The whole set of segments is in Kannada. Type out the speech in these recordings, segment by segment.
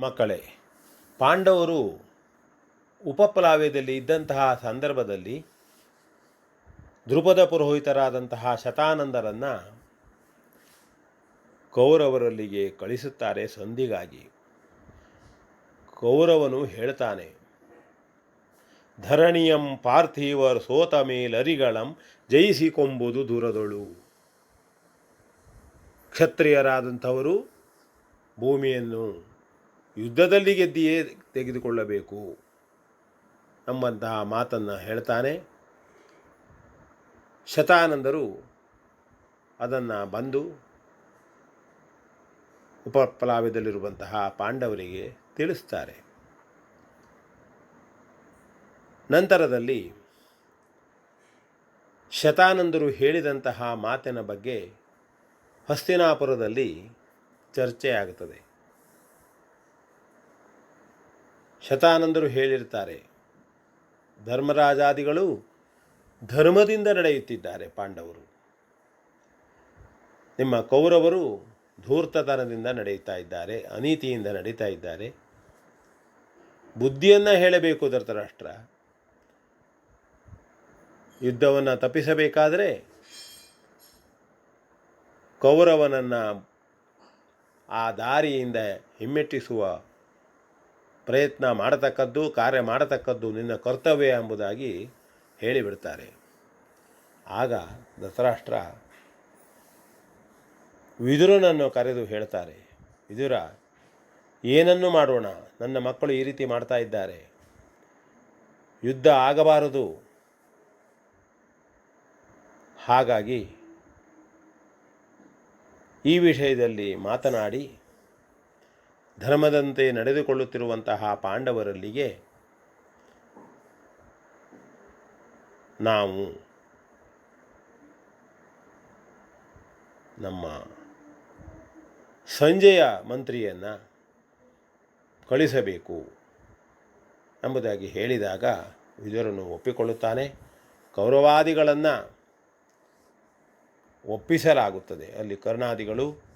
ಮಕ್ಕಳೇ, ಪಾಂಡವರು ಉಪಪ್ಲಾವ್ಯದಲ್ಲಿ ಇದ್ದಂತಹ ಸಂದರ್ಭದಲ್ಲಿ ಧ್ರುಪದ ಪುರೋಹಿತರಾದಂತಹ ಶತಾನಂದರನ್ನು ಕೌರವರಲ್ಲಿಗೆ ಕಳಿಸುತ್ತಾರೆ ಸಂಧಿಗಾಗಿ. ಕೌರವನು ಹೇಳ್ತಾನೆ, ಧರಣಿಯಂ ಪಾರ್ಥಿವರ್ ಸೋತ ಮೇಲರಿಗಳಂ ಜಯಿಸಿಕೊಂಬುದು ದೂರದೊಳು. ಕ್ಷತ್ರಿಯರಾದಂಥವರು ಭೂಮಿಯನ್ನು ಯುದ್ಧದಲ್ಲಿ ಗೆದ್ದಿಯೇ ತೆಗೆದುಕೊಳ್ಳಬೇಕು ಎಂಬಂತಹ ಮಾತನ್ನು ಹೇಳ್ತಾನೆ. ಶತಾನಂದರು ಅದನ್ನು ಬಂದು ಉಪಪ್ಲಾವ್ಯದಲ್ಲಿರುವಂತಹ ಪಾಂಡವರಿಗೆ ತಿಳಿಸ್ತಾರೆ. ನಂತರದಲ್ಲಿ ಶತಾನಂದರು ಹೇಳಿದಂತಹ ಮಾತಿನ ಬಗ್ಗೆ ಹಸ್ತಿನಾಪುರದಲ್ಲಿ ಚರ್ಚೆಯಾಗುತ್ತದೆ. ಶತಾನಂದರು ಹೇಳಿರ್ತಾರೆ ಧರ್ಮರಾಜಾದಿಗಳು ಧರ್ಮದಿಂದ ನಡೆಯುತ್ತಿದ್ದಾರೆ ಪಾಂಡವರು. ನಿಮ್ಮ ಕೌರವರು ಧೂರ್ತತನದಿಂದ ನಡೆಯುತ್ತಾ ಇದ್ದಾರೆ, ಅನೀತಿಯಿಂದ ನಡೀತಾ ಇದ್ದಾರೆ. ಬುದ್ಧಿಯನ್ನು ಹೇಳಬೇಕು ಧೃತರಾಷ್ಟ್ರ. ಯುದ್ಧವನ್ನು ತಪ್ಪಿಸಬೇಕಾದರೆ ಕೌರವನನ್ನು ಆ ದಾರಿಯಿಂದ ಹಿಮ್ಮೆಟ್ಟಿಸುವ ಪ್ರಯತ್ನ ಮಾಡತಕ್ಕದ್ದು, ಕಾರ್ಯ ಮಾಡತಕ್ಕದ್ದು ನಿನ್ನ ಕರ್ತವ್ಯ ಎಂಬುದಾಗಿ ಹೇಳಿಬಿಡ್ತಾರೆ. ಆಗ ಧೃತರಾಷ್ಟ್ರ ವಿದುರನನ್ನು ಕರೆದು ಹೇಳ್ತಾರೆ, ವಿದುರ, ಏನನ್ನು ಮಾಡೋಣ? ನನ್ನ ಮಕ್ಕಳು ಈ ರೀತಿ ಮಾಡ್ತಾ ಇದ್ದಾರೆ. ಯುದ್ಧ ಆಗಬಾರದು. ಹಾಗಾಗಿ ಈ ವಿಷಯದಲ್ಲಿ ಮಾತನಾಡಿ ಧರ್ಮದಂತೆ ನಡೆದುಕೊಳ್ಳುತ್ತಿರುವಂತಹ ಪಾಂಡವರಲ್ಲಿಗೆ ನಾವು ನಮ್ಮ ಸಂಜೆಯ ಮಂತ್ರಿಯನ್ನು ಕಳಿಸಬೇಕು ಎಂಬುದಾಗಿ ಹೇಳಿದಾಗ ವಿದುರನು ಒಪ್ಪಿಕೊಳ್ಳುತ್ತಾನೆ. ಕೌರವಾದಿಗಳನ್ನು ಒಪ್ಪಿಸಲಾಗುತ್ತದೆ. ಅಲ್ಲಿ ಕರ್ಣಾದಿಗಳು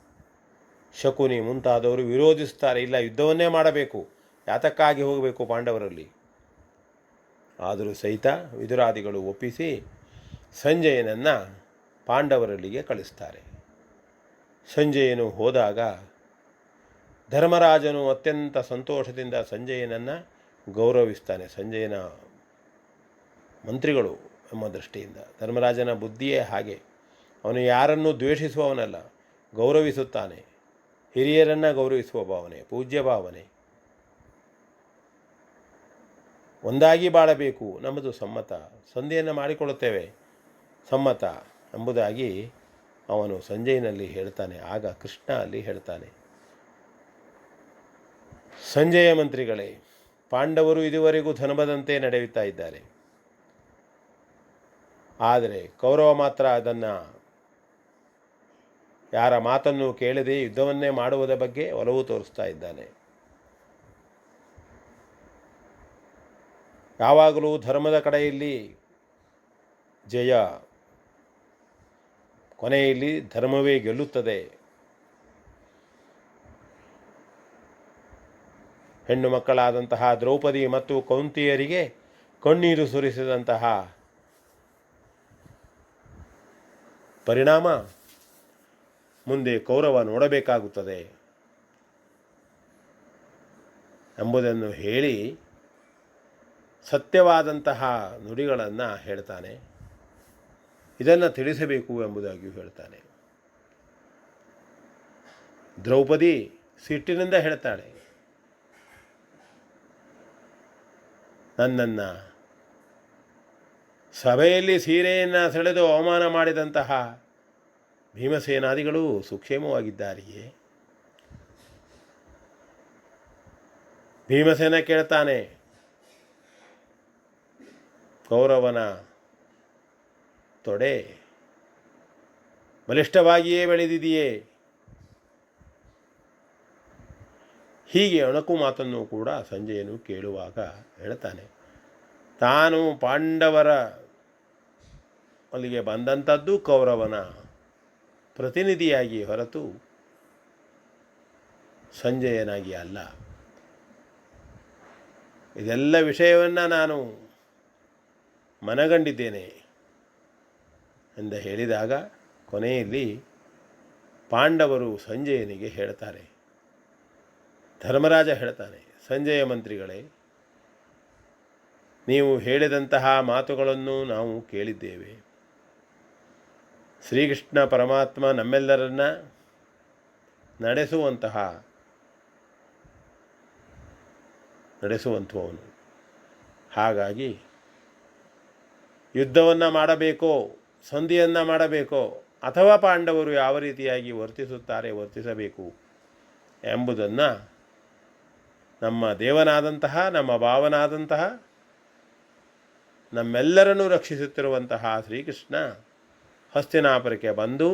ಶಕುನಿ ಮುಂತಾದವರು ವಿರೋಧಿಸುತ್ತಾರೆ ಇಲ್ಲ, ಯುದ್ಧವನ್ನೇ ಮಾಡಬೇಕು. ಯಾತಕ್ಕಾಗಿ ಹೋಗಬೇಕು ಪಾಂಡವರಲ್ಲಿ? ಆದರೂ ಸಹಿತ ವಿದುರಾದಿಗಳು ಒಪ್ಪಿಸಿ ಸಂಜಯನನ್ನು ಪಾಂಡವರಲ್ಲಿಗೆ ಕಳಿಸ್ತಾರೆ. ಸಂಜಯನು ಹೋದಾಗ ಧರ್ಮರಾಜನು ಅತ್ಯಂತ ಸಂತೋಷದಿಂದ ಸಂಜಯನನ್ನು ಗೌರವಿಸ್ತಾನೆ. ಸಂಜಯನ ಮಂತ್ರಿಗಳು ಎಂಬ ದೃಷ್ಟಿಯಿಂದ. ಧರ್ಮರಾಜನ ಬುದ್ಧಿಯೇ ಹಾಗೆ. ಅವನು ಯಾರನ್ನೂ ದ್ವೇಷಿಸುವವನಲ್ಲ, ಗೌರವಿಸುತ್ತಾನೆ. ಹಿರಿಯರನ್ನು ಗೌರವಿಸುವ ಭಾವನೆ, ಪೂಜ್ಯ ಭಾವನೆ. ಒಂದಾಗಿ ಬಾಳಬೇಕು ನಮ್ಮದು ಸಮ್ಮತ. ಸಂಧಿಯನ್ನು ಮಾಡಿಕೊಳ್ಳುತ್ತೇವೆ ಸಮ್ಮತ ಎಂಬುದಾಗಿ ಅವನು ಸಂಜಯನಲ್ಲಿ ಹೇಳ್ತಾನೆ. ಆಗ ಕೃಷ್ಣ ಅಲ್ಲಿ ಹೇಳ್ತಾನೆ, ಸಂಜಯ ಮಂತ್ರಿಗಳೇ, ಪಾಂಡವರು ಇದುವರೆಗೂ ಧನಬದಂತೆ ನಡೆಯುತ್ತಾ ಇದ್ದಾರೆ. ಆದರೆ ಕೌರವ ಮಾತ್ರ ಅದನ್ನು ಯಾರ ಮಾತನ್ನು ಕೇಳದೆ ಯುದ್ಧವನ್ನೇ ಮಾಡುವುದರ ಬಗ್ಗೆ ಒಲವು ತೋರಿಸ್ತಾ ಇದ್ದಾನೆ. ಯಾವಾಗಲೂ ಧರ್ಮದ ಕಡೆಯಲ್ಲಿ ಜಯ, ಕೊನೆಯಲ್ಲಿ ಧರ್ಮವೇ ಗೆಲ್ಲುತ್ತದೆ. ಹೆಣ್ಣು ಮಕ್ಕಳಾದಂತಹ ದ್ರೌಪದಿ ಮತ್ತು ಕೌಂತಿಯರಿಗೆ ಕಣ್ಣೀರು ಸುರಿಸಿದಂತಹ ಪರಿಣಾಮ ಮುಂದೆ ಕೌರವ ನೋಡಬೇಕಾಗುತ್ತದೆ. ಎಂಬುದನ್ನು ಹೇಳಿ ಸತ್ಯವಾದಂತಹ ನುಡಿಗಳನ್ನು ಹೇಳ್ತಾನೆ. ಇದನ್ನು ತಿಳಿಸಬೇಕು ಎಂಬುದಾಗಿಯೂ ಹೇಳ್ತಾನೆ. ದ್ರೌಪದಿ ಸಿಟ್ಟಿನಿಂದ ಹೇಳ್ತಾಳೆ, ನನ್ನನ್ನು ಸಭೆಯಲ್ಲಿ ಸೀರೆಯನ್ನು ಸೆಳೆದು ಅವಮಾನ ಮಾಡಿದಂತಹ ಭೀಮಸೇನಾದಿಗಳು ಸುಕ್ಷೇಮವಾಗಿದ್ದಾರೆಯೇ? ಭೀಮಸೇನ ಕೇಳ್ತಾನೆ, ಕೌರವನ ತೊಡೆ ಬಲಿಷ್ಠವಾಗಿಯೇ ಬೆಳೆದಿದೆಯೇ? ಹೀಗೆ ಅಣಕು ಮಾತನ್ನು ಕೂಡ ಸಂಜಯನು ಕೇಳುವಾಗ ಹೇಳ್ತಾನೆ, ತಾನು ಪಾಂಡವರ ಅಲ್ಲಿಗೆ ಬಂದಂಥದ್ದು ಕೌರವನ ಪ್ರತಿನಿಧಿಯಾಗಿ ಹೊರತು ಸಂಜಯನಾಗಿ ಅಲ್ಲ. ಇದೆಲ್ಲ ವಿಷಯವನ್ನು ನಾನು ಮನಗಂಡಿದ್ದೇನೆ ಎಂದು ಹೇಳಿದಾಗ ಕೊನೆಯಲ್ಲಿ ಪಾಂಡವರು ಸಂಜಯನಿಗೆ ಹೇಳ್ತಾರೆ. ಧರ್ಮರಾಜ ಹೇಳ್ತಾನೆ, ಸಂಜಯ ಮಂತ್ರಿಗಳೇ, ನೀವು ಹೇಳಿದಂತಹ ಮಾತುಗಳನ್ನು ನಾವು ಕೇಳಿದ್ದೇವೆ. ಶ್ರೀಕೃಷ್ಣ ಪರಮಾತ್ಮ ನಮ್ಮೆಲ್ಲರನ್ನ ನಡೆಸುವಂತಹ, ನಡೆಸುವಂಥವನು. ಹಾಗಾಗಿ ಯುದ್ಧವನ್ನು ಮಾಡಬೇಕೋ, ಸಂಧಿಯನ್ನು ಮಾಡಬೇಕೋ, ಅಥವಾ ಪಾಂಡವರು ಯಾವ ರೀತಿಯಾಗಿ ವರ್ತಿಸುತ್ತಾರೆ, ವರ್ತಿಸಬೇಕು ಎಂಬುದನ್ನು ನಮ್ಮ ದೇವನಾದಂತಹ, ನಮ್ಮ ಭಾವನಾದಂತಹ, ನಮ್ಮೆಲ್ಲರನ್ನೂ ರಕ್ಷಿಸುತ್ತಿರುವಂತಹ ಶ್ರೀಕೃಷ್ಣ ಹಸ್ತಿನಾಪುರಕ್ಕೆ ಬಂದು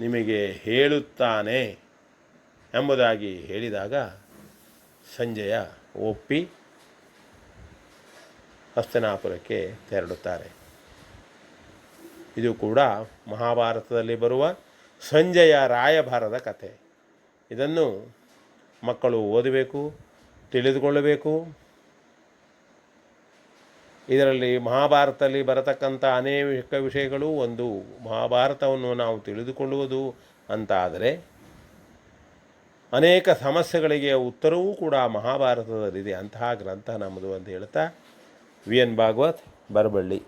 ನಿಮಗೆ ಹೇಳುತ್ತಾನೆ ಎಂಬುದಾಗಿ ಹೇಳಿದಾಗ ಸಂಜಯ ಒಪ್ಪಿ ಹಸ್ತಿನಾಪುರಕ್ಕೆ ತೆರಳುತ್ತಾರೆ. ಇದು ಕೂಡ ಮಹಾಭಾರತದಲ್ಲಿ ಬರುವ ಸಂಜಯ ರಾಯಭಾರದ ಕಥೆ ಇದನ್ನು ಮಕ್ಕಳು ಓದಬೇಕು, ತಿಳಿದುಕೊಳ್ಳಬೇಕು ಇದರಲ್ಲಿ ಮಹಾಭಾರತದಲ್ಲಿ ಬರತಕ್ಕಂಥ ಅನೇಕ ವಿಷಯಗಳು ಒಂದು ಮಹಾಭಾರತವನ್ನು ನಾವು ತಿಳಿದುಕೊಳ್ಳುವುದು ಅಂತಾದರೆ ಅನೇಕ ಸಮಸ್ಯೆಗಳಿಗೆ ಉತ್ತರವೂ ಕೂಡ ಮಹಾಭಾರತದಲ್ಲಿದೆ ಅಂತಹ ಗ್ರಂಥ ನಮ್ಮದು ಅಂತ ಹೇಳ್ತಾ ವಿ ಎನ್ ಭಾಗವತ್ ಬರಬಳ್ಳಿ.